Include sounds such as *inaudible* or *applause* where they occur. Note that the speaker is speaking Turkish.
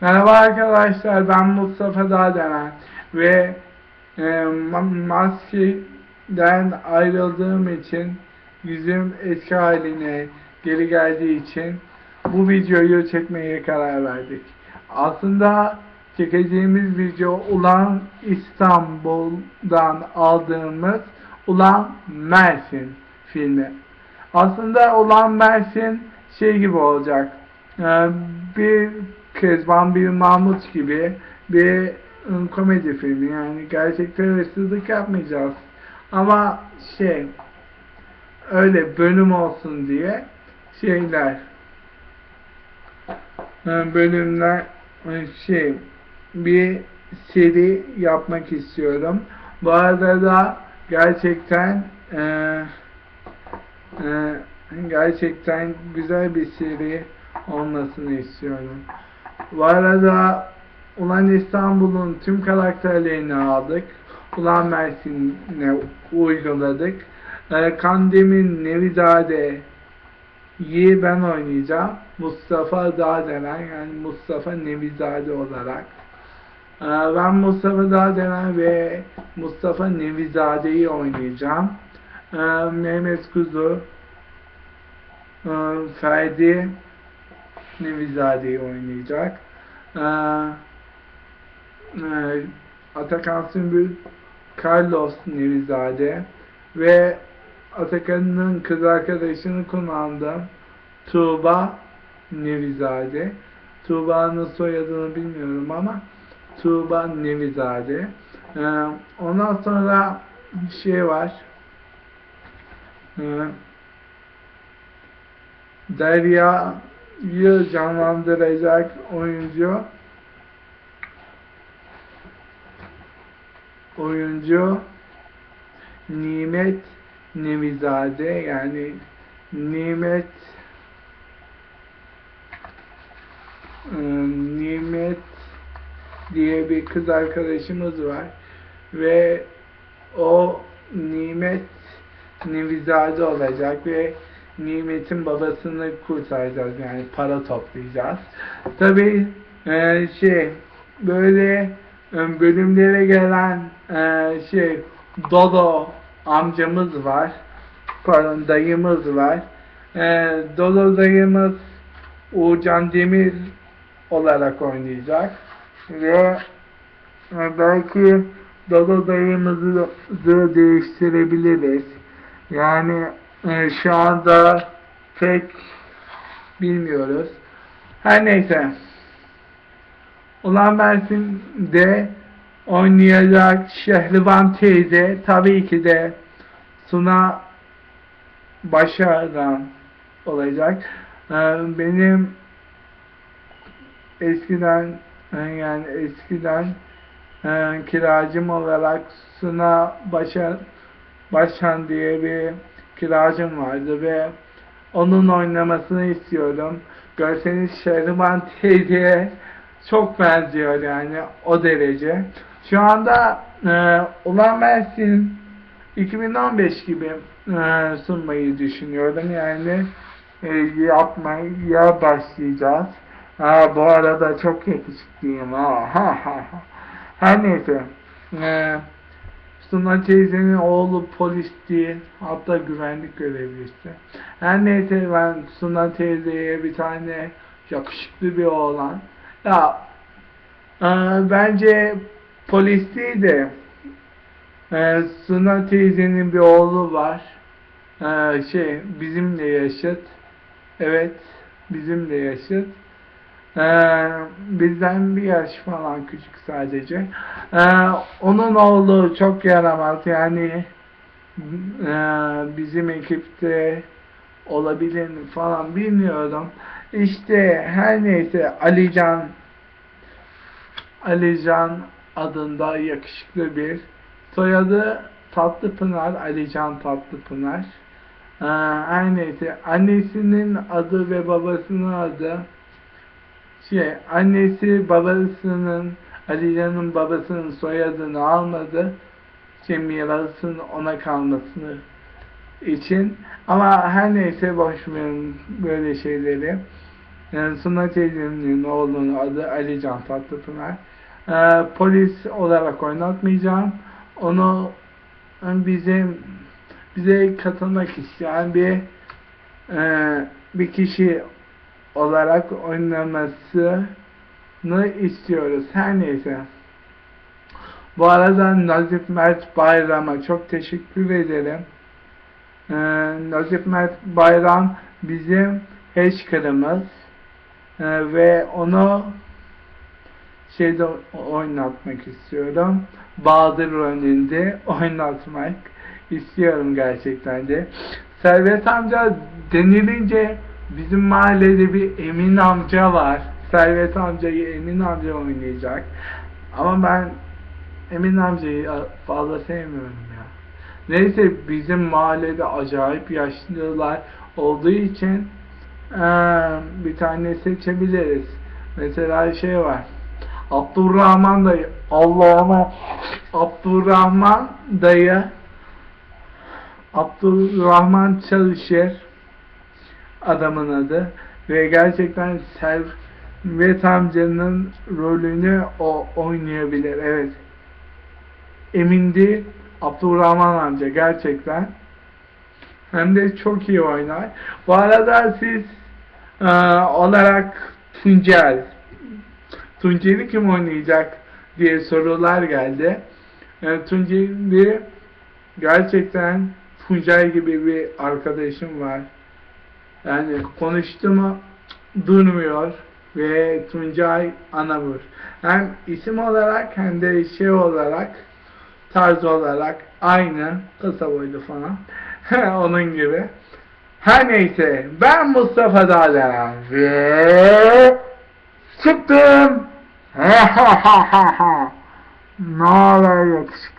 Merhaba arkadaşlar ben Mustafa Dağdelen ve e, ma- maskeden ayrıldığım için yüzüm eski haline geri geldiği için bu videoyu çekmeye karar verdik. Aslında çekeceğimiz video Ulan İstanbul'dan aldığımız Ulan Mersin filmi. Aslında Ulan Mersin şey gibi olacak. Ee, bir Kezban bir Mahmut gibi bir ım, komedi filmi yani gerçekten hırsızlık yapmayacağız. Ama şey öyle bölüm olsun diye şeyler e, bölümler e, şey bir seri yapmak istiyorum. Bu arada da gerçekten e, e, gerçekten güzel bir seri olmasını istiyorum. Bu arada Ulan İstanbul'un tüm karakterlerini aldık. Ulan Mersin'e uyguladık. E, Kandemir Nevizade'yi ben oynayacağım. Mustafa Dağdelen yani Mustafa Nevizade olarak. E, ben Mustafa Dağdelen ve Mustafa Nevizade'yi oynayacağım. E, Mehmet Kuzu, e, Ferdi Nevizade'yi oynayacak. E, e, Atakan Sümbül Carlos Nevizade ve Atakan'ın kız arkadaşını kullandım. Tuğba Nevizade. Tuğba'nın soyadını bilmiyorum ama Tuğba Nevizade. Ee, ondan sonra şey var. Ee, Derya'yı canlandıracak oyuncu. Oyuncu Nimet Nevizade yani Nimet e, Nimet diye bir kız arkadaşımız var ve o Nimet Nevizade olacak ve Nimet'in babasını kurtaracağız yani para toplayacağız. Tabii e, şey böyle e, bölümlere gelen e, şey Dodo amcamız var. Pardon dayımız var. E, Dodo dayımız Uğurcan Demir olarak oynayacak. Ve e, belki Dodo dayımızı da değiştirebiliriz. Yani e, şu anda pek bilmiyoruz. Her neyse. Ulan Mersin'de oynayacak Şehriban teyze tabii ki de Suna Başaran olacak. Ee, benim eskiden e, yani eskiden e, kiracım olarak Suna Başar Başan diye bir kiracım vardı ve onun oynamasını istiyorum. Görseniz Şehriban teyzeye çok benziyor yani o derece. Şu anda e, Ulan Mersin 2015 gibi e, sunmayı düşünüyorum. Yani e, yapmaya başlayacağız. Ha, bu arada çok yakışıklıyım. Ha, ha, ha. Her neyse. E, Suna teyzenin oğlu polis değil. Hatta güvenlik görevlisi. Her neyse ben Suna teyzeye bir tane yakışıklı bir oğlan. Ya e, bence polis değil de e, Suna teyzenin bir oğlu var. E, şey bizimle yaşıt. Evet bizimle yaşıt. E, bizden bir yaş falan küçük sadece. E, onun oğlu çok yaramaz yani e, bizim ekipte olabilir falan bilmiyorum. İşte her neyse Alican Alican adında yakışıklı bir soyadı Tatlıpınar Alican Tatlıpınar. Ee, her neyse annesinin adı ve babasının adı şey annesi babasının Alican'ın babasının soyadını almadı. Şey mirasın ona kalmasını için ama her neyse boş verin böyle şeyleri. Yani Suna teyzemin oğlunun adı Ali Can Tatlıpınar. Ee, polis olarak oynatmayacağım. Onu e, bizim bize katılmak isteyen bir e, bir kişi olarak oynamasını istiyoruz. Her neyse. Bu arada Nazif Mert Bayram'a çok teşekkür ederim. Ee, Nazif Mert Bayram bizim Heşkır'ımız Ee, ve onu şeyde oynatmak istiyorum. Bahadır önünde oynatmak istiyorum gerçekten de. Servet amca denilince bizim mahallede bir Emin amca var. Servet amcayı Emin amca oynayacak. Ama ben Emin amcayı fazla sevmiyorum ya. Neyse bizim mahallede acayip yaşlılar olduğu için eee, bir tane seçebiliriz. Mesela şey var. Abdurrahman dayı. Allah'ıma Abdurrahman dayı Abdurrahman Çalışır adamın adı ve gerçekten Servet amcanın rolünü o oynayabilir. Evet. Emin değil Abdurrahman amca gerçekten hem de çok iyi oynar. Bu arada siz e, olarak Tuncel Tuncel'i kim oynayacak diye sorular geldi. E, Tuncel'i gerçekten Tuncel gibi bir arkadaşım var. Yani konuştu mu durmuyor ve Tuncay Anamur. Hem isim olarak hem de şey olarak tarz olarak aynı kısa boylu falan *laughs* onun gibi. Her neyse ben Mustafa Dağlayan ve çıktım. *laughs* ne haber yakışıklı?